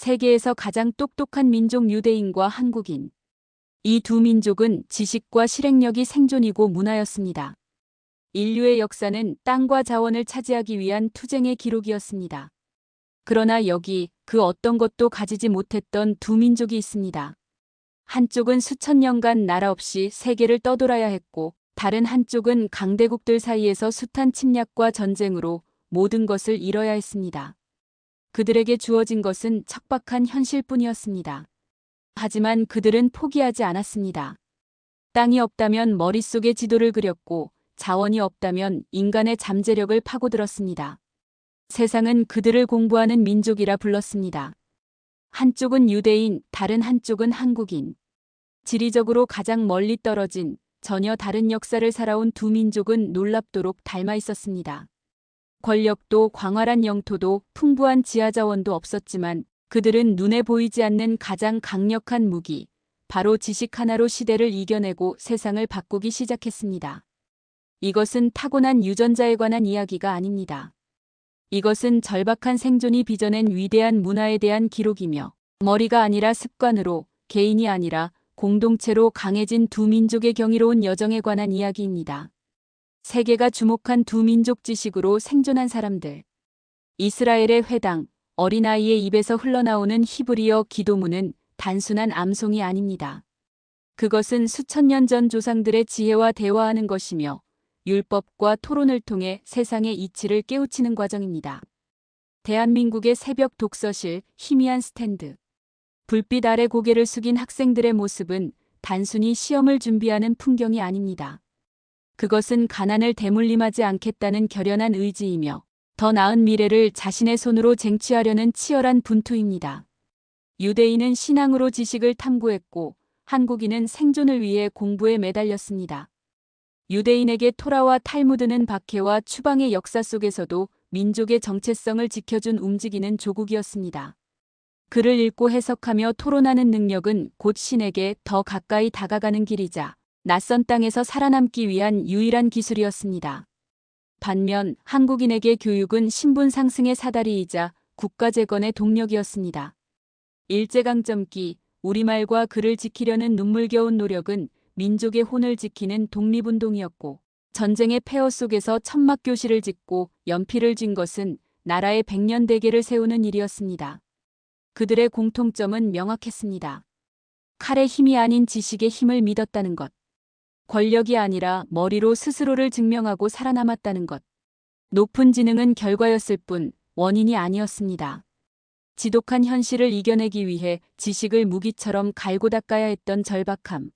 세계에서 가장 똑똑한 민족 유대인과 한국인. 이 두 민족은 지식과 실행력이 생존이고 문화였습니다. 인류의 역사는 땅과 자원을 차지하기 위한 투쟁의 기록이었습니다. 그러나 여기 그 어떤 것도 가지지 못했던 두 민족이 있습니다. 한쪽은 수천 년간 나라 없이 세계를 떠돌아야 했고 다른 한쪽은 강대국들 사이에서 숱한 침략과 전쟁으로 모든 것을 잃어야 했습니다. 그들에게 주어진 것은 척박한 현실뿐이었습니다. 하지만 그들은 포기하지 않았습니다. 땅이 없다면 머릿속에 지도를 그렸고 자원이 없다면 인간의 잠재력을 파고들었습니다. 세상은 그들을 공부하는 민족이라 불렀습니다. 한쪽은 유대인, 다른 한쪽은 한국인. 지리적으로 가장 멀리 떨어진 전혀 다른 역사를 살아온 두 민족은 놀랍도록 닮아 있었습니다. 권력도 광활한 영토도 풍부한 지하자원도 없었지만 그들은 눈에 보이지 않는 가장 강력한 무기, 바로 지식 하나로 시대를 이겨내고 세상을 바꾸기 시작했습니다. 이것은 타고난 유전자에 관한 이야기가 아닙니다. 이것은 절박한 생존이 빚어낸 위대한 문화에 대한 기록이며 머리가 아니라 습관으로 개인이 아니라 공동체로 강해진 두 민족의 경이로운 여정에 관한 이야기입니다. 세계가 주목한 두 민족 지식으로 생존한 사람들. 이스라엘의 회당, 어린아이의 입에서 흘러나오는 히브리어 기도문은 단순한 암송이 아닙니다. 그것은 수천 년 전 조상들의 지혜와 대화하는 것이며 율법과 토론을 통해 세상의 이치를 깨우치는 과정입니다. 대한민국의 새벽 독서실 희미한 스탠드. 불빛 아래 고개를 숙인 학생들의 모습은 단순히 시험을 준비하는 풍경이 아닙니다. 그것은 가난을 대물림하지 않겠다는 결연한 의지이며 더 나은 미래를 자신의 손으로 쟁취하려는 치열한 분투입니다. 유대인은 신앙으로 지식을 탐구했고 한국인은 생존을 위해 공부에 매달렸습니다. 유대인에게 토라와 탈무드는 박해와 추방의 역사 속에서도 민족의 정체성을 지켜준 움직이는 조국이었습니다. 글을 읽고 해석하며 토론하는 능력은 곧 신에게 더 가까이 다가가는 길이자 낯선 땅에서 살아남기 위한 유일한 기술이었습니다. 반면 한국인에게 교육은 신분 상승의 사다리이자 국가 재건의 동력이었습니다. 일제강점기 우리말과 글을 지키려는 눈물겨운 노력은 민족의 혼을 지키는 독립운동이었고 전쟁의 폐허 속에서 천막교실을 짓고 연필을 쥔 것은 나라의 백년 대계를 세우는 일이었습니다. 그들의 공통점은 명확했습니다. 칼의 힘이 아닌 지식의 힘을 믿었다는 것. 권력이 아니라 머리로 스스로를 증명하고 살아남았다는 것. 높은 지능은 결과였을 뿐 원인이 아니었습니다. 지독한 현실을 이겨내기 위해 지식을 무기처럼 갈고 닦아야 했던 절박함.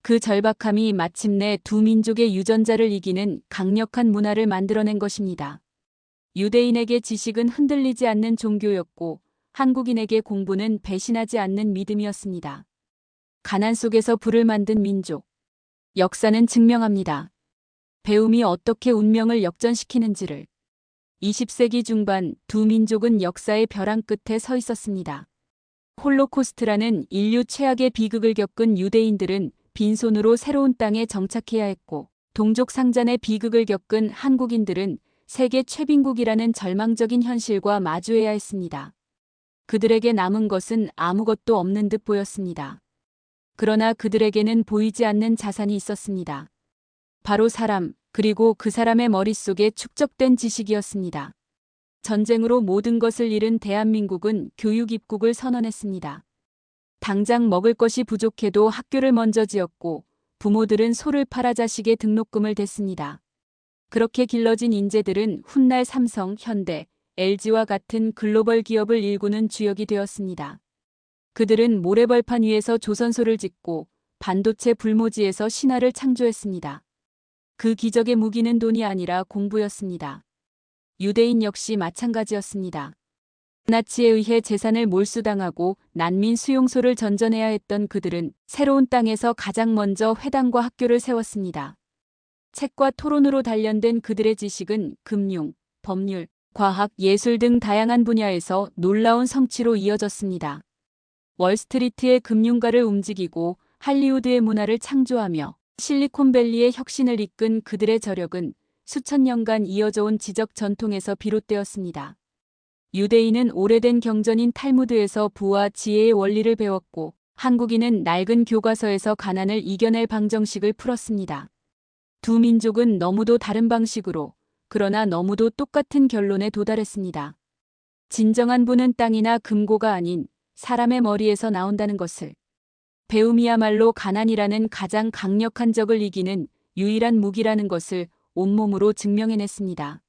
그 절박함이 마침내 두 민족의 유전자를 이기는 강력한 문화를 만들어낸 것입니다. 유대인에게 지식은 흔들리지 않는 종교였고 한국인에게 공부는 배신하지 않는 믿음이었습니다. 가난 속에서 불을 만든 민족. 역사는 증명합니다. 배움이 어떻게 운명을 역전시키는지를. 20세기 중반 두 민족은 역사의 벼랑 끝에 서 있었습니다. 홀로코스트라는 인류 최악의 비극을 겪은 유대인들은 빈손으로 새로운 땅에 정착해야 했고 동족 상잔의 비극을 겪은 한국인들은 세계 최빈국이라는 절망적인 현실과 마주해야 했습니다. 그들에게 남은 것은 아무것도 없는 듯 보였습니다. 그러나 그들에게는 보이지 않는 자산이 있었습니다. 바로 사람, 그리고 그 사람의 머릿속에 축적된 지식이었습니다. 전쟁으로 모든 것을 잃은 대한민국은 교육 입국을 선언했습니다. 당장 먹을 것이 부족해도 학교를 먼저 지었고 부모들은 소를 팔아 자식의 등록금을 댔습니다. 그렇게 길러진 인재들은 훗날 삼성, 현대, LG와 같은 글로벌 기업을 일구는 주역이 되었습니다. 그들은 모래벌판 위에서 조선소를 짓고 반도체 불모지에서 신화를 창조했습니다. 그 기적의 무기는 돈이 아니라 공부였습니다. 유대인 역시 마찬가지였습니다. 나치에 의해 재산을 몰수당하고 난민 수용소를 전전해야 했던 그들은 새로운 땅에서 가장 먼저 회당과 학교를 세웠습니다. 책과 토론으로 단련된 그들의 지식은 금융, 법률, 과학, 예술 등 다양한 분야에서 놀라운 성취로 이어졌습니다. 월스트리트의 금융가를 움직이고 할리우드의 문화를 창조하며 실리콘밸리의 혁신을 이끈 그들의 저력은 수천 년간 이어져 온 지적 전통에서 비롯되었습니다. 유대인은 오래된 경전인 탈무드에서 부와 지혜의 원리를 배웠고 한국인은 낡은 교과서에서 가난을 이겨낼 방정식을 풀었습니다. 두 민족은 너무도 다른 방식으로 그러나 너무도 똑같은 결론에 도달했습니다. 진정한 부는 땅이나 금고가 아닌 사람의 머리에서 나온다는 것을 배움이야말로 가난이라는 가장 강력한 적을 이기는 유일한 무기라는 것을 온몸으로 증명해냈습니다.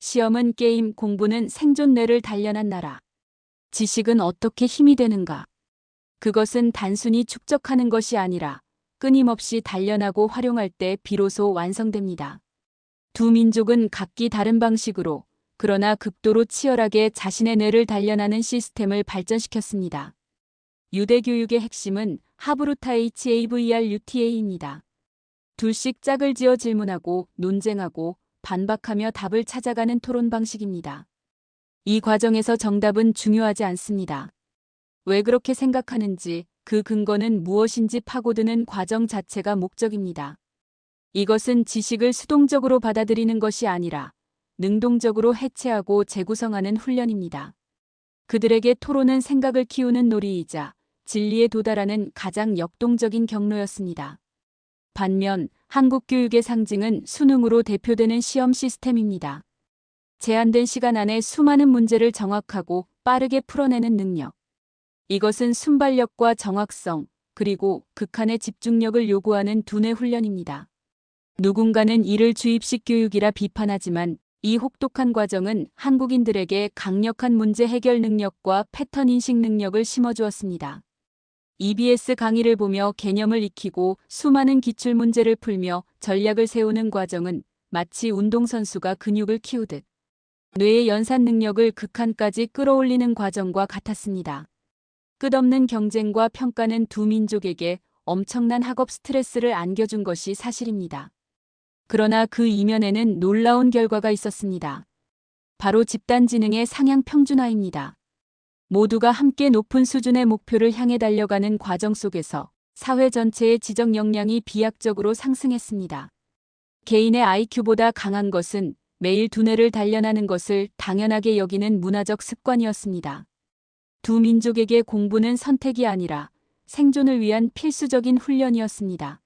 시험은 게임, 공부는 생존뇌를 단련한 나라. 지식은 어떻게 힘이 되는가? 그것은 단순히 축적하는 것이 아니라 끊임없이 단련하고 활용할 때 비로소 완성됩니다. 두 민족은 각기 다른 방식으로 그러나 극도로 치열하게 자신의 뇌를 단련하는 시스템을 발전시켰습니다. 유대 교육의 핵심은 하브루타 HAVRUTA입니다. 둘씩 짝을 지어 질문하고 논쟁하고 반박하며 답을 찾아가는 토론 방식입니다. 이 과정에서 정답은 중요하지 않습니다. 왜 그렇게 생각하는지 그 근거는 무엇인지 파고드는 과정 자체가 목적입니다. 이것은 지식을 수동적으로 받아들이는 것이 아니라 능동적으로 해체하고 재구성하는 훈련입니다. 그들에게 토론은 생각을 키우는 놀이이자 진리에 도달하는 가장 역동적인 경로였습니다. 반면 한국 교육의 상징은 수능으로 대표되는 시험 시스템입니다. 제한된 시간 안에 수많은 문제를 정확하고 빠르게 풀어내는 능력. 이것은 순발력과 정확성, 그리고 극한의 집중력을 요구하는 두뇌 훈련입니다. 누군가는 이를 주입식 교육이라 비판하지만 이 혹독한 과정은 한국인들에게 강력한 문제 해결 능력과 패턴 인식 능력을 심어주었습니다. EBS 강의를 보며 개념을 익히고 수많은 기출 문제를 풀며 전략을 세우는 과정은 마치 운동선수가 근육을 키우듯 뇌의 연산 능력을 극한까지 끌어올리는 과정과 같았습니다. 끝없는 경쟁과 평가는 두 민족에게 엄청난 학업 스트레스를 안겨준 것이 사실입니다. 그러나 그 이면에는 놀라운 결과가 있었습니다. 바로 집단지능의 상향 평준화입니다. 모두가 함께 높은 수준의 목표를 향해 달려가는 과정 속에서 사회 전체의 지적 역량이 비약적으로 상승했습니다. 개인의 IQ보다 강한 것은 매일 두뇌를 단련하는 것을 당연하게 여기는 문화적 습관이었습니다. 두 민족에게 공부는 선택이 아니라 생존을 위한 필수적인 훈련이었습니다.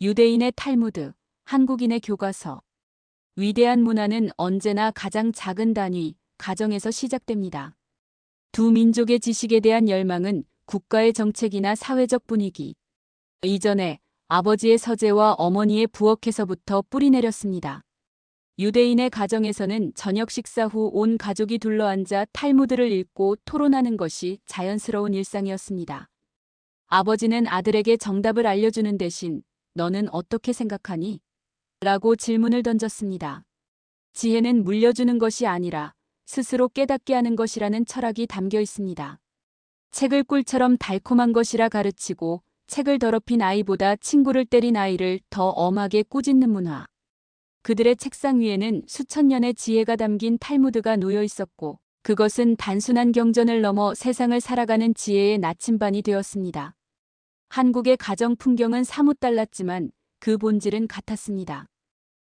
유대인의 탈무드, 한국인의 교과서. 위대한 문화는 언제나 가장 작은 단위, 가정에서 시작됩니다. 두 민족의 지식에 대한 열망은 국가의 정책이나 사회적 분위기, 이전에 아버지의 서재와 어머니의 부엌에서부터 뿌리내렸습니다. 유대인의 가정에서는 저녁 식사 후 온 가족이 둘러앉아 탈무드를 읽고 토론하는 것이 자연스러운 일상이었습니다. 아버지는 아들에게 정답을 알려주는 대신 너는 어떻게 생각하니? 라고 질문을 던졌습니다. 지혜는 물려주는 것이 아니라 스스로 깨닫게 하는 것이라는 철학이 담겨 있습니다. 책을 꿀처럼 달콤한 것이라 가르치고 책을 더럽힌 아이보다 친구를 때린 아이를 더 엄하게 꾸짖는 문화. 그들의 책상 위에는 수천 년의 지혜가 담긴 탈무드가 놓여 있었고 그것은 단순한 경전을 넘어 세상을 살아가는 지혜의 나침반이 되었습니다. 한국의 가정 풍경은 사뭇 달랐지만 그 본질은 같았습니다.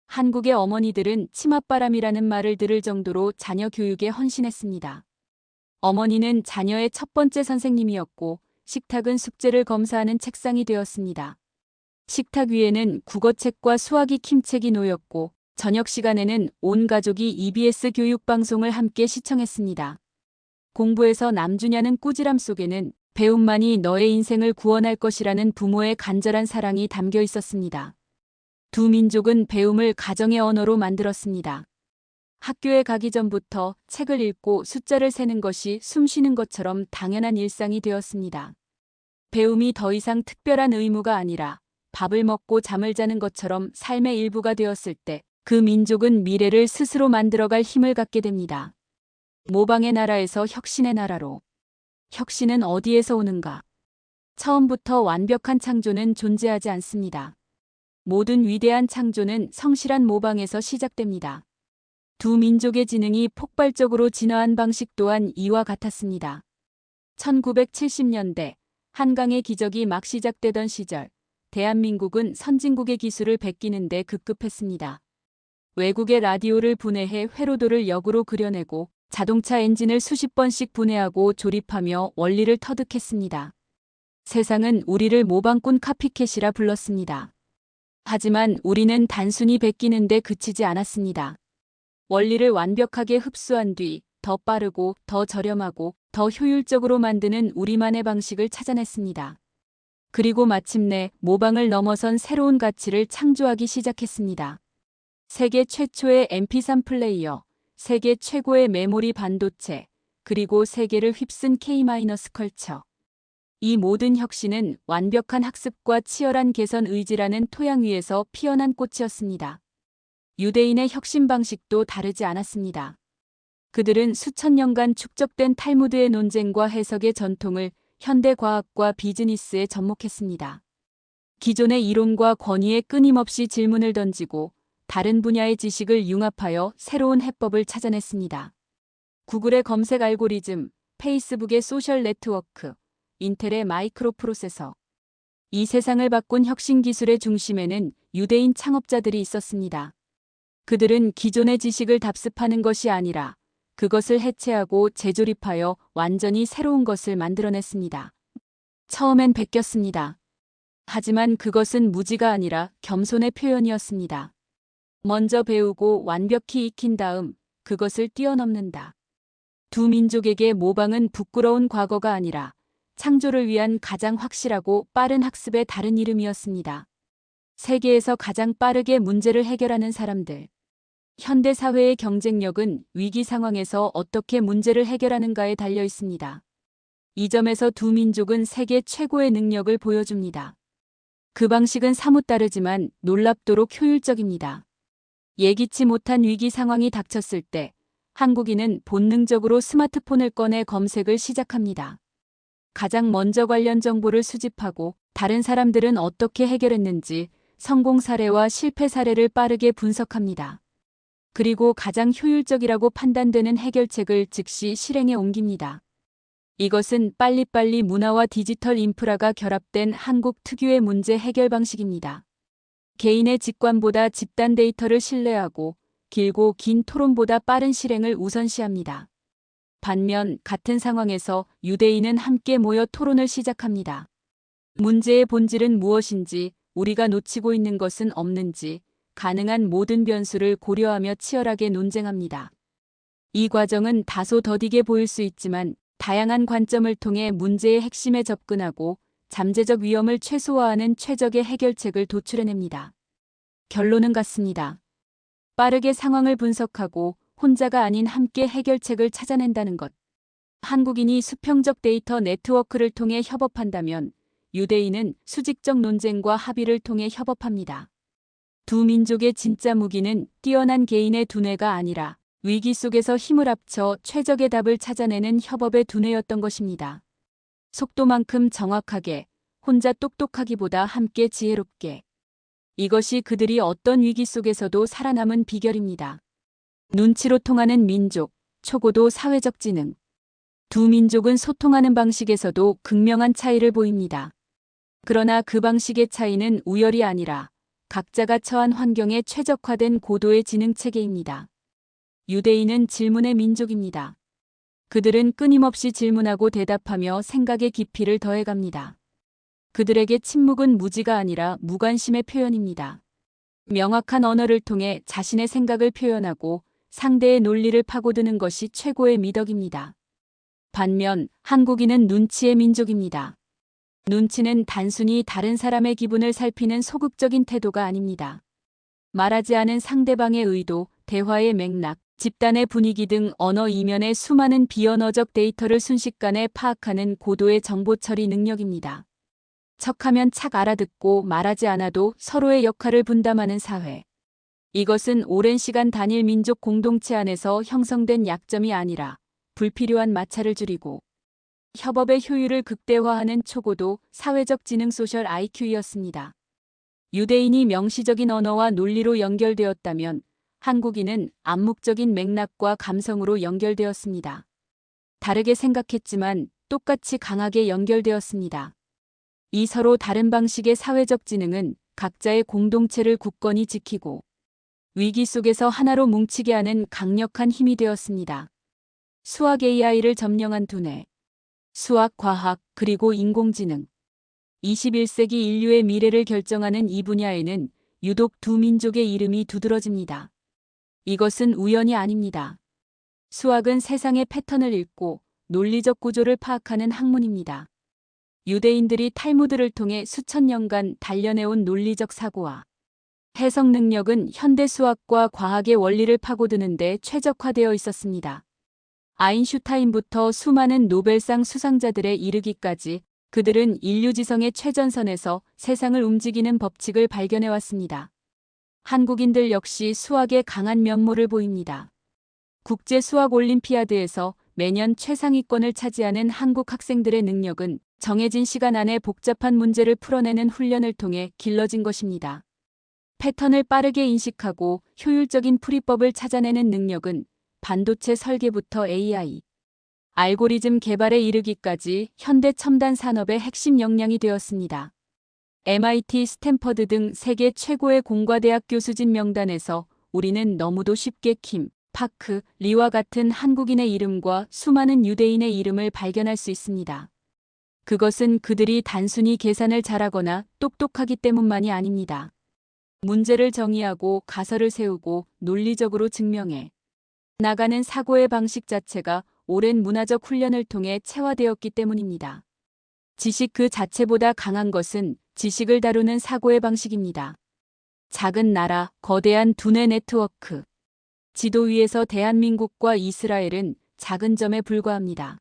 한국의 어머니들은 치맛바람이라는 말을 들을 정도로 자녀 교육에 헌신했습니다. 어머니는 자녀의 첫 번째 선생님이었고 식탁은 숙제를 검사하는 책상이 되었습니다. 식탁 위에는 국어책과 수학이 킴책이 놓였고 저녁 시간에는 온 가족이 EBS 교육방송을 함께 시청했습니다. 공부에서 남주냐는 꾸지람 속에는 배움만이 너의 인생을 구원할 것이라는 부모의 간절한 사랑이 담겨 있었습니다. 두 민족은 배움을 가정의 언어로 만들었습니다. 학교에 가기 전부터 책을 읽고 숫자를 세는 것이 숨 쉬는 것처럼 당연한 일상이 되었습니다. 배움이 더 이상 특별한 의무가 아니라 밥을 먹고 잠을 자는 것처럼 삶의 일부가 되었을 때 그 민족은 미래를 스스로 만들어갈 힘을 갖게 됩니다. 모방의 나라에서 혁신의 나라로. 혁신은 어디에서 오는가? 처음부터 완벽한 창조는 존재하지 않습니다. 모든 위대한 창조는 성실한 모방에서 시작됩니다. 두 민족의 지능이 폭발적으로 진화한 방식 또한 이와 같았습니다. 1970년대 한강의 기적이 막 시작되던 시절 대한민국은 선진국의 기술을 베끼는 데 급급했습니다. 외국의 라디오를 분해해 회로도를 역으로 그려내고 자동차 엔진을 수십 번씩 분해하고 조립하며 원리를 터득했습니다. 세상은 우리를 모방꾼 카피캣이라 불렀습니다. 하지만 우리는 단순히 베끼는데 그치지 않았습니다. 원리를 완벽하게 흡수한 뒤 더 빠르고 더 저렴하고 더 효율적으로 만드는 우리만의 방식을 찾아냈습니다. 그리고 마침내 모방을 넘어선 새로운 가치를 창조하기 시작했습니다. 세계 최초의 MP3 플레이어, 세계 최고의 메모리 반도체, 그리고 세계를 휩쓴 K-컬처. 이 모든 혁신은 완벽한 학습과 치열한 개선 의지라는 토양 위에서 피어난 꽃이었습니다. 유대인의 혁신 방식도 다르지 않았습니다. 그들은 수천 년간 축적된 탈무드의 논쟁과 해석의 전통을 현대 과학과 비즈니스에 접목했습니다. 기존의 이론과 권위에 끊임없이 질문을 던지고 다른 분야의 지식을 융합하여 새로운 해법을 찾아냈습니다. 구글의 검색 알고리즘, 페이스북의 소셜 네트워크, 인텔의 마이크로 프로세서. 이 세상을 바꾼 혁신 기술의 중심에는 유대인 창업자들이 있었습니다. 그들은 기존의 지식을 답습하는 것이 아니라 그것을 해체하고 재조립하여 완전히 새로운 것을 만들어냈습니다. 처음엔 베꼈습니다. 하지만 그것은 무지가 아니라 겸손의 표현이었습니다. 먼저 배우고 완벽히 익힌 다음 그것을 뛰어넘는다. 두 민족에게 모방은 부끄러운 과거가 아니라 창조를 위한 가장 확실하고 빠른 학습의 다른 이름이었습니다. 세계에서 가장 빠르게 문제를 해결하는 사람들. 현대 사회의 경쟁력은 위기 상황에서 어떻게 문제를 해결하는가에 달려 있습니다. 이 점에서 두 민족은 세계 최고의 능력을 보여줍니다. 그 방식은 사뭇 다르지만 놀랍도록 효율적입니다. 예기치 못한 위기 상황이 닥쳤을 때 한국인은 본능적으로 스마트폰을 꺼내 검색을 시작합니다. 가장 먼저 관련 정보를 수집하고 다른 사람들은 어떻게 해결했는지 성공 사례와 실패 사례를 빠르게 분석합니다. 그리고 가장 효율적이라고 판단되는 해결책을 즉시 실행에 옮깁니다. 이것은 빨리빨리 문화와 디지털 인프라가 결합된 한국 특유의 문제 해결 방식입니다. 개인의 직관보다 집단 데이터를 신뢰하고 길고 긴 토론보다 빠른 실행을 우선시합니다. 반면 같은 상황에서 유대인은 함께 모여 토론을 시작합니다. 문제의 본질은 무엇인지, 우리가 놓치고 있는 것은 없는지, 가능한 모든 변수를 고려하며 치열하게 논쟁합니다. 이 과정은 다소 더디게 보일 수 있지만 다양한 관점을 통해 문제의 핵심에 접근하고 잠재적 위험을 최소화하는 최적의 해결책을 도출해냅니다. 결론은 같습니다. 빠르게 상황을 분석하고 혼자가 아닌 함께 해결책을 찾아낸다는 것. 한국인이 수평적 데이터 네트워크를 통해 협업한다면 유대인은 수직적 논쟁과 합의를 통해 협업합니다. 두 민족의 진짜 무기는 뛰어난 개인의 두뇌가 아니라 위기 속에서 힘을 합쳐 최적의 답을 찾아내는 협업의 두뇌였던 것입니다. 속도만큼 정확하게, 혼자 똑똑하기보다 함께 지혜롭게. 이것이 그들이 어떤 위기 속에서도 살아남은 비결입니다. 눈치로 통하는 민족, 초고도 사회적 지능. 두 민족은 소통하는 방식에서도 극명한 차이를 보입니다. 그러나 그 방식의 차이는 우열이 아니라 각자가 처한 환경에 최적화된 고도의 지능 체계입니다. 유대인은 질문의 민족입니다. 그들은 끊임없이 질문하고 대답하며 생각의 깊이를 더해갑니다. 그들에게 침묵은 무지가 아니라 무관심의 표현입니다. 명확한 언어를 통해 자신의 생각을 표현하고 상대의 논리를 파고드는 것이 최고의 미덕입니다. 반면 한국인은 눈치의 민족입니다. 눈치는 단순히 다른 사람의 기분을 살피는 소극적인 태도가 아닙니다. 말하지 않은 상대방의 의도, 대화의 맥락, 집단의 분위기 등 언어 이면의 수많은 비언어적 데이터를 순식간에 파악하는 고도의 정보 처리 능력입니다. 척하면 착 알아듣고 말하지 않아도 서로의 역할을 분담하는 사회. 이것은 오랜 시간 단일 민족 공동체 안에서 형성된 약점이 아니라 불필요한 마찰을 줄이고 협업의 효율을 극대화하는 초고도 사회적 지능 소셜 IQ였습니다. 유대인이 명시적인 언어와 논리로 연결되었다면 한국인은 암묵적인 맥락과 감성으로 연결되었습니다. 다르게 생각했지만 똑같이 강하게 연결되었습니다. 이 서로 다른 방식의 사회적 지능은 각자의 공동체를 굳건히 지키고 위기 속에서 하나로 뭉치게 하는 강력한 힘이 되었습니다. 수학 AI를 점령한 두뇌. 수학, 과학, 그리고 인공지능. 21세기 인류의 미래를 결정하는 이 분야에는 유독 두 민족의 이름이 두드러집니다. 이것은 우연이 아닙니다. 수학은 세상의 패턴을 읽고 논리적 구조를 파악하는 학문입니다. 유대인들이 탈무드를 통해 수천 년간 단련해온 논리적 사고와 해석 능력은 현대 수학과 과학의 원리를 파고드는데 최적화되어 있었습니다. 아인슈타인부터 수많은 노벨상 수상자들에 이르기까지 그들은 인류지성의 최전선에서 세상을 움직이는 법칙을 발견해왔습니다. 한국인들 역시 수학의 강한 면모를 보입니다. 국제 수학 올림피아드에서 매년 최상위권을 차지하는 한국 학생들의 능력은 정해진 시간 안에 복잡한 문제를 풀어내는 훈련을 통해 길러진 것입니다. 패턴을 빠르게 인식하고 효율적인 풀이법을 찾아내는 능력은 반도체 설계부터 AI, 알고리즘 개발에 이르기까지 현대 첨단 산업의 핵심 역량이 되었습니다. MIT, 스탠퍼드 등 세계 최고의 공과대학 교수진 명단에서 우리는 너무도 쉽게 킴, 파크, 리와 같은 한국인의 이름과 수많은 유대인의 이름을 발견할 수 있습니다. 그것은 그들이 단순히 계산을 잘하거나 똑똑하기 때문만이 아닙니다. 문제를 정의하고 가설을 세우고 논리적으로 증명해 나가는 사고의 방식 자체가 오랜 문화적 훈련을 통해 체화되었기 때문입니다. 지식 그 자체보다 강한 것은 지식을 다루는 사고의 방식입니다. 작은 나라, 거대한 두뇌 네트워크. 지도 위에서 대한민국과 이스라엘은 작은 점에 불과합니다.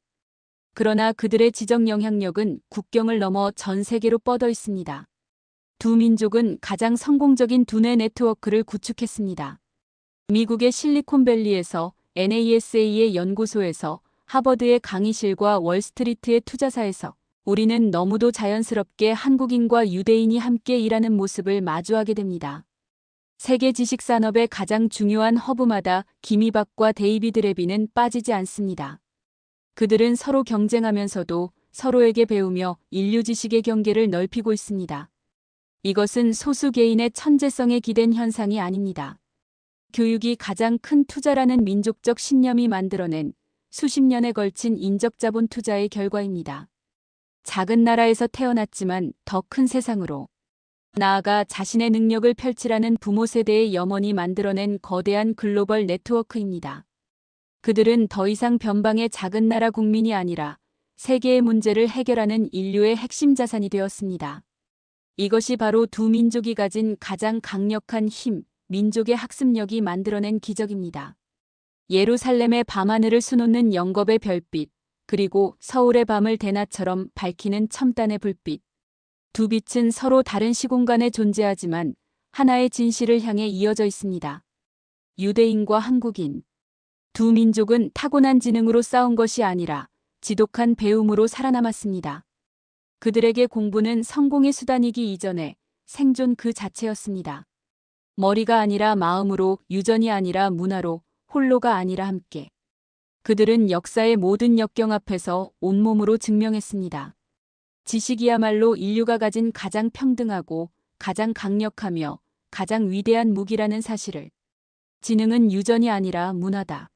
그러나 그들의 지적 영향력은 국경을 넘어 전 세계로 뻗어 있습니다. 두 민족은 가장 성공적인 두뇌 네트워크를 구축했습니다. 미국의 실리콘밸리에서 NASA의 연구소에서 하버드의 강의실과 월스트리트의 투자사에서 우리는 너무도 자연스럽게 한국인과 유대인이 함께 일하는 모습을 마주하게 됩니다. 세계 지식 산업의 가장 중요한 허브마다 기미박과 데이비드 레비는 빠지지 않습니다. 그들은 서로 경쟁하면서도 서로에게 배우며 인류 지식의 경계를 넓히고 있습니다. 이것은 소수 개인의 천재성에 기댄 현상이 아닙니다. 교육이 가장 큰 투자라는 민족적 신념이 만들어낸 수십 년에 걸친 인적 자본 투자의 결과입니다. 작은 나라에서 태어났지만 더 큰 세상으로 나아가 자신의 능력을 펼치라는 부모 세대의 염원이 만들어낸 거대한 글로벌 네트워크입니다. 그들은 더 이상 변방의 작은 나라 국민이 아니라 세계의 문제를 해결하는 인류의 핵심 자산이 되었습니다. 이것이 바로 두 민족이 가진 가장 강력한 힘, 민족의 학습력이 만들어낸 기적입니다. 예루살렘의 밤하늘을 수놓는 영겁의 별빛, 그리고 서울의 밤을 대낮처럼 밝히는 첨단의 불빛. 두 빛은 서로 다른 시공간에 존재하지만 하나의 진실을 향해 이어져 있습니다. 유대인과 한국인. 두 민족은 타고난 지능으로 싸운 것이 아니라 지독한 배움으로 살아남았습니다. 그들에게 공부는 성공의 수단이기 이전에 생존 그 자체였습니다. 머리가 아니라 마음으로, 유전이 아니라 문화로, 홀로가 아니라 함께. 그들은 역사의 모든 역경 앞에서 온몸으로 증명했습니다. 지식이야말로 인류가 가진 가장 평등하고 가장 강력하며 가장 위대한 무기라는 사실을. 지능은 유전이 아니라 문화다.